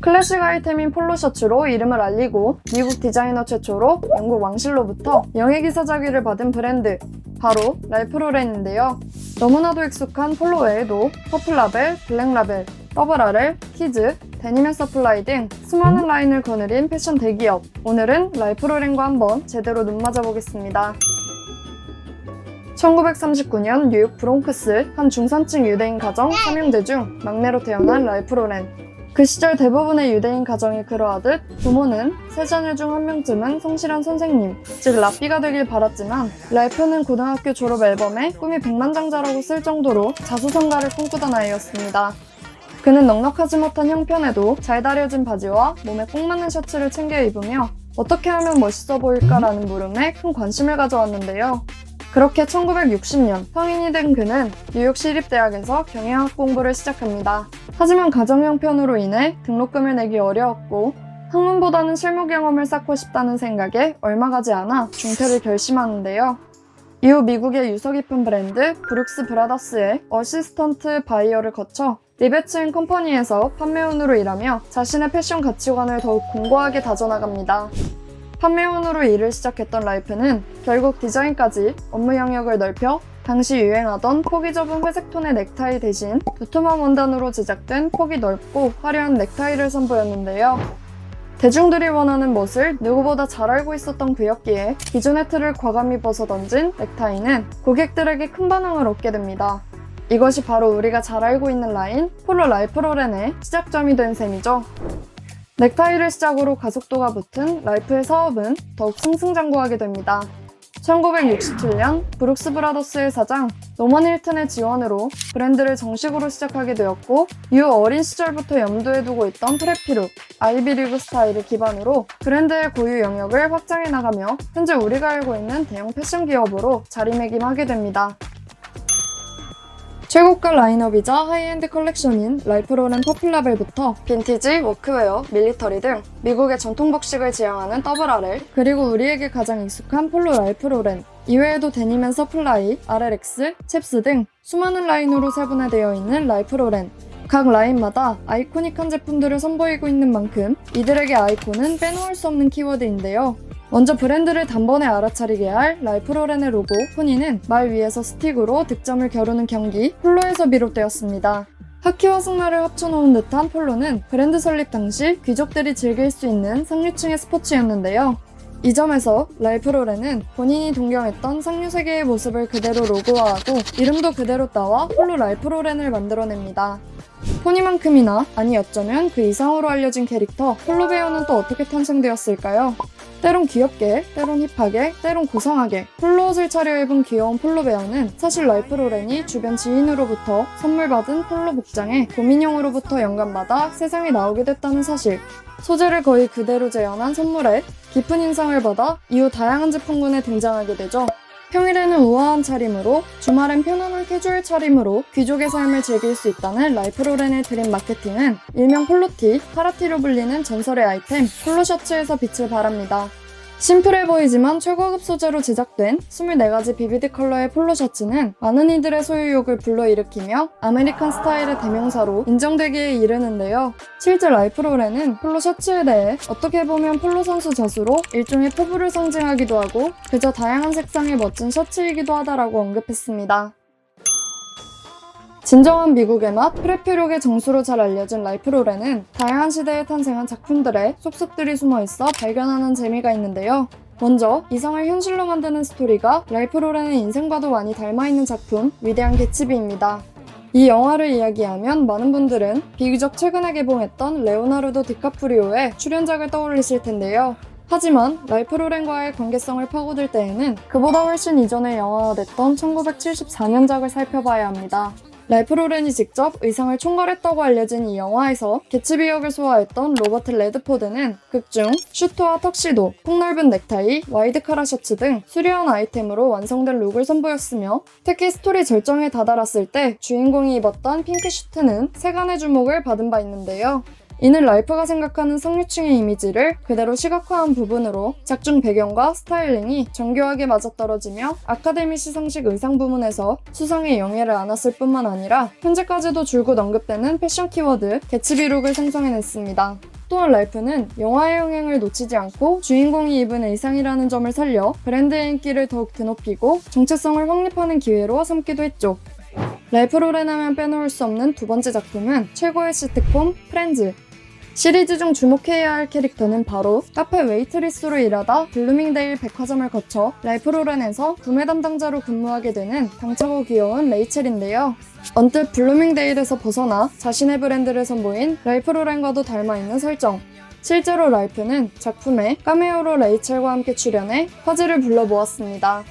클래식 아이템인 폴로 셔츠로 이름을 알리고 미국 디자이너 최초로 영국 왕실로부터 영예기사자기를 받은 브랜드 바로 랄프 로렌인데요. 너무나도 익숙한 폴로 외에도 퍼플라벨, 블랙라벨, 더블RL, 키즈, 데니맨 서플라이 등 수많은 라인을 거느린 패션 대기업 오늘은 랄프 로렌과 한번 제대로 눈 맞아보겠습니다. 1939년 뉴욕 브롱크스 한 중산층 유대인 가정 3형제 중 막내로 태어난 랄프 로렌. 그 시절 대부분의 유대인 가정이 그러하듯 부모는 세 자녀 중 한 명쯤은 성실한 선생님, 즉 랍비가 되길 바랐지만 랄프는 고등학교 졸업 앨범에 꿈이 백만장자라고 쓸 정도로 자수성가를 꿈꾸던 아이였습니다. 그는 넉넉하지 못한 형편에도 잘 다려진 바지와 몸에 꼭 맞는 셔츠를 챙겨 입으며 어떻게 하면 멋있어 보일까라는 물음에 큰 관심을 가져왔는데요. 그렇게 1960년 성인이 된 그는 뉴욕 시립대학에서 경영학 공부를 시작합니다. 하지만 가정 형편으로 인해 등록금을 내기 어려웠고 학문보다는 실무 경험을 쌓고 싶다는 생각에 얼마 가지 않아 중퇴를 결심하는데요. 이후 미국의 유서 깊은 브랜드 브룩스 브라더스의 어시스턴트 바이어를 거쳐 리베츠인 컴퍼니에서 판매원으로 일하며 자신의 패션 가치관을 더욱 공고하게 다져나갑니다. 판매원으로 일을 시작했던 라이프는 결국 디자인까지 업무 영역을 넓혀 당시 유행하던 폭이 좁은 회색 톤의 넥타이 대신 두툼한 원단으로 제작된 폭이 넓고 화려한 넥타이를 선보였는데요. 대중들이 원하는 멋을 누구보다 잘 알고 있었던 그였기에 기존의 틀을 과감히 벗어던진 넥타이는 고객들에게 큰 반응을 얻게 됩니다. 이것이 바로 우리가 잘 알고 있는 라인 폴로 라이프 로렌의 시작점이 된 셈이죠. 넥타이를 시작으로 가속도가 붙은 라이프의 사업은 더욱 승승장구하게 됩니다. 1967년 브룩스 브라더스의 사장 노먼 힐튼의 지원으로 브랜드를 정식으로 시작하게 되었고 이후 어린 시절부터 염두에 두고 있던 프레피룩, 아이비리그 스타일을 기반으로 브랜드의 고유 영역을 확장해 나가며 현재 우리가 알고 있는 대형 패션 기업으로 자리매김하게 됩니다. 최고가 라인업이자 하이엔드 컬렉션인 랄프로렌 퍼플라벨부터 빈티지, 워크웨어, 밀리터리 등 미국의 전통 복식을 지향하는 더블RL 그리고 우리에게 가장 익숙한 폴로 랄프로렌 이외에도 데니맨 서플라이, RLX, 챕스 등 수많은 라인으로 세분화되어 있는 랄프로렌 각 라인마다 아이코닉한 제품들을 선보이고 있는 만큼 이들에게 아이콘은 빼놓을 수 없는 키워드인데요. 먼저 브랜드를 단번에 알아차리게 할 랄프로렌의 로고 포니는 말 위에서 스틱으로 득점을 겨루는 경기 폴로에서 비롯되었습니다. 하키와 승마를 합쳐놓은 듯한 폴로는 브랜드 설립 당시 귀족들이 즐길 수 있는 상류층의 스포츠였는데요. 이 점에서 랄프로렌은 본인이 동경했던 상류 세계의 모습을 그대로 로고화하고 이름도 그대로 따와 폴로 랄프로렌을 만들어냅니다. 포니만큼이나 아니 어쩌면 그 이상으로 알려진 캐릭터 폴로 베어는 또 어떻게 탄생되었을까요? 때론 귀엽게, 때론 힙하게, 때론 고상하게 폴로 옷을 차려입은 귀여운 폴로 베어는 사실 라이프 로렌이 주변 지인으로부터 선물 받은 폴로 복장에 도민용으로부터 영감받아 세상에 나오게 됐다는 사실 소재를 거의 그대로 재현한 선물에 깊은 인상을 받아 이후 다양한 제품군에 등장하게 되죠. 평일에는 우아한 차림으로, 주말엔 편안한 캐주얼 차림으로 귀족의 삶을 즐길 수 있다는 라이프 로렌의 드림 마케팅은 일명 폴로티, 파라티로 불리는 전설의 아이템 폴로 셔츠에서 빛을 발합니다. 심플해 보이지만 최고급 소재로 제작된 24가지 비비드 컬러의 폴로 셔츠는 많은 이들의 소유욕을 불러일으키며 아메리칸 스타일의 대명사로 인정되기에 이르는데요. 실제 라이프 로렌은 폴로 셔츠에 대해 어떻게 보면 폴로 선수 젖으로 일종의 포부를 상징하기도 하고 그저 다양한 색상의 멋진 셔츠이기도 하다라고 언급했습니다. 진정한 미국의 맛, 프레피룩의 정수로 잘 알려진 라이프 로렌은 다양한 시대에 탄생한 작품들에 속속들이 숨어 있어 발견하는 재미가 있는데요. 먼저 이상을 현실로 만드는 스토리가 라이프 로렌의 인생과도 많이 닮아 있는 작품 위대한 개츠비입니다. 이 영화를 이야기하면 많은 분들은 비교적 최근에 개봉했던 레오나르도 디카프리오의 출연작을 떠올리실 텐데요. 하지만 라이프 로렌과의 관계성을 파고들 때에는 그보다 훨씬 이전의 영화가 됐던 1974년작을 살펴봐야 합니다. 랄프 로렌이 직접 의상을 총괄했다고 알려진 이 영화에서 개츠비 역을 소화했던 로버트 레드포드는 극중 슈트와 턱시도, 폭넓은 넥타이, 와이드 카라 셔츠 등 수려한 아이템으로 완성된 룩을 선보였으며 특히 스토리 절정에 다다랐을 때 주인공이 입었던 핑크 슈트는 세간의 주목을 받은 바 있는데요. 이는 라이프가 생각하는 성유층의 이미지를 그대로 시각화한 부분으로 작중 배경과 스타일링이 정교하게 맞아떨어지며 아카데미 시상식 의상 부문에서 수상의 영예를 안았을 뿐만 아니라 현재까지도 줄곧 언급되는 패션 키워드 개츠비 룩을 생성해냈습니다. 또한 랄프는 영화의 영향을 놓치지 않고 주인공이 입은 의상이라는 점을 살려 브랜드의 인기를 더욱 드높이고 정체성을 확립하는 기회로 삼기도 했죠. 랄프 로렌 하면 빼놓을 수 없는 두 번째 작품은 최고의 시트콤 프렌즈. 시리즈 중 주목해야 할 캐릭터는 바로 카페 웨이트리스로 일하다 블루밍데일 백화점을 거쳐 랄프 로렌에서 구매 담당자로 근무하게 되는 당차고 귀여운 레이첼인데요. 언뜻 블루밍데일에서 벗어나 자신의 브랜드를 선보인 랄프 로렌과도 닮아있는 설정. 실제로 랄프는 작품에 카메오로 레이첼과 함께 출연해 화제를 불러 모았습니다.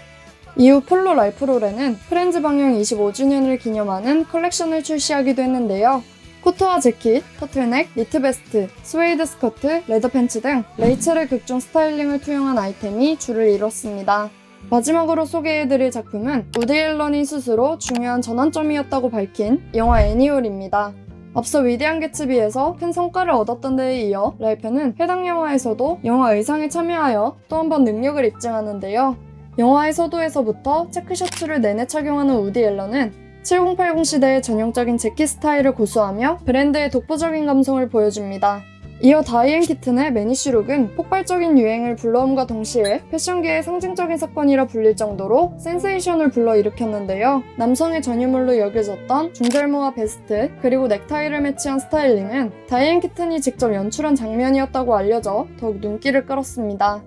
이후 폴로 랄프 로렌은 프렌즈 방영 25주년을 기념하는 컬렉션을 출시하기도 했는데요. 코트와 재킷, 터틀넥, 니트 베스트, 스웨이드 스커트, 레더 팬츠 등 레이첼의 극중 스타일링을 투영한 아이템이 줄을 이뤘습니다. 마지막으로 소개해드릴 작품은 우디 앨런이 스스로 중요한 전환점이었다고 밝힌 영화 애니올입니다. 앞서 위대한 개츠비에서 큰 성과를 얻었던 데에 이어 랄프는 해당 영화에서도 영화 의상에 참여하여 또 한 번 능력을 입증하는데요. 영화의 서도에서부터 체크셔츠를 내내 착용하는 우디 앨런은 7080 시대의 전형적인 재킷 스타일을 고수하며 브랜드의 독보적인 감성을 보여줍니다. 이어 다이앤 키튼의 매니쉬룩은 폭발적인 유행을 불러옴과 동시에 패션계의 상징적인 사건이라 불릴 정도로 센세이션을 불러일으켰는데요. 남성의 전유물로 여겨졌던 중절모와 베스트, 그리고 넥타이를 매치한 스타일링은 다이앤 키튼이 직접 연출한 장면이었다고 알려져 더욱 눈길을 끌었습니다.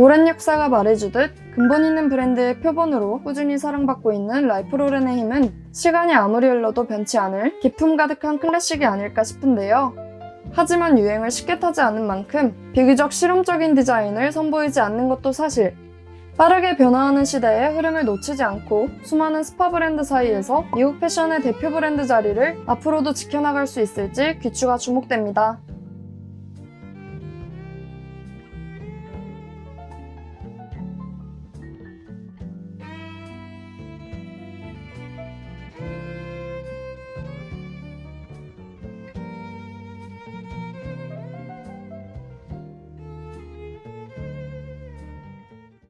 오랜 역사가 말해주듯 근본 있는 브랜드의 표본으로 꾸준히 사랑받고 있는 라이프 로렌의 힘은 시간이 아무리 흘러도 변치 않을 기품 가득한 클래식이 아닐까 싶은데요. 하지만 유행을 쉽게 타지 않은 만큼 비교적 실험적인 디자인을 선보이지 않는 것도 사실. 빠르게 변화하는 시대의 흐름을 놓치지 않고 수많은 스파 브랜드 사이에서 미국 패션의 대표 브랜드 자리를 앞으로도 지켜나갈 수 있을지 귀추가 주목됩니다.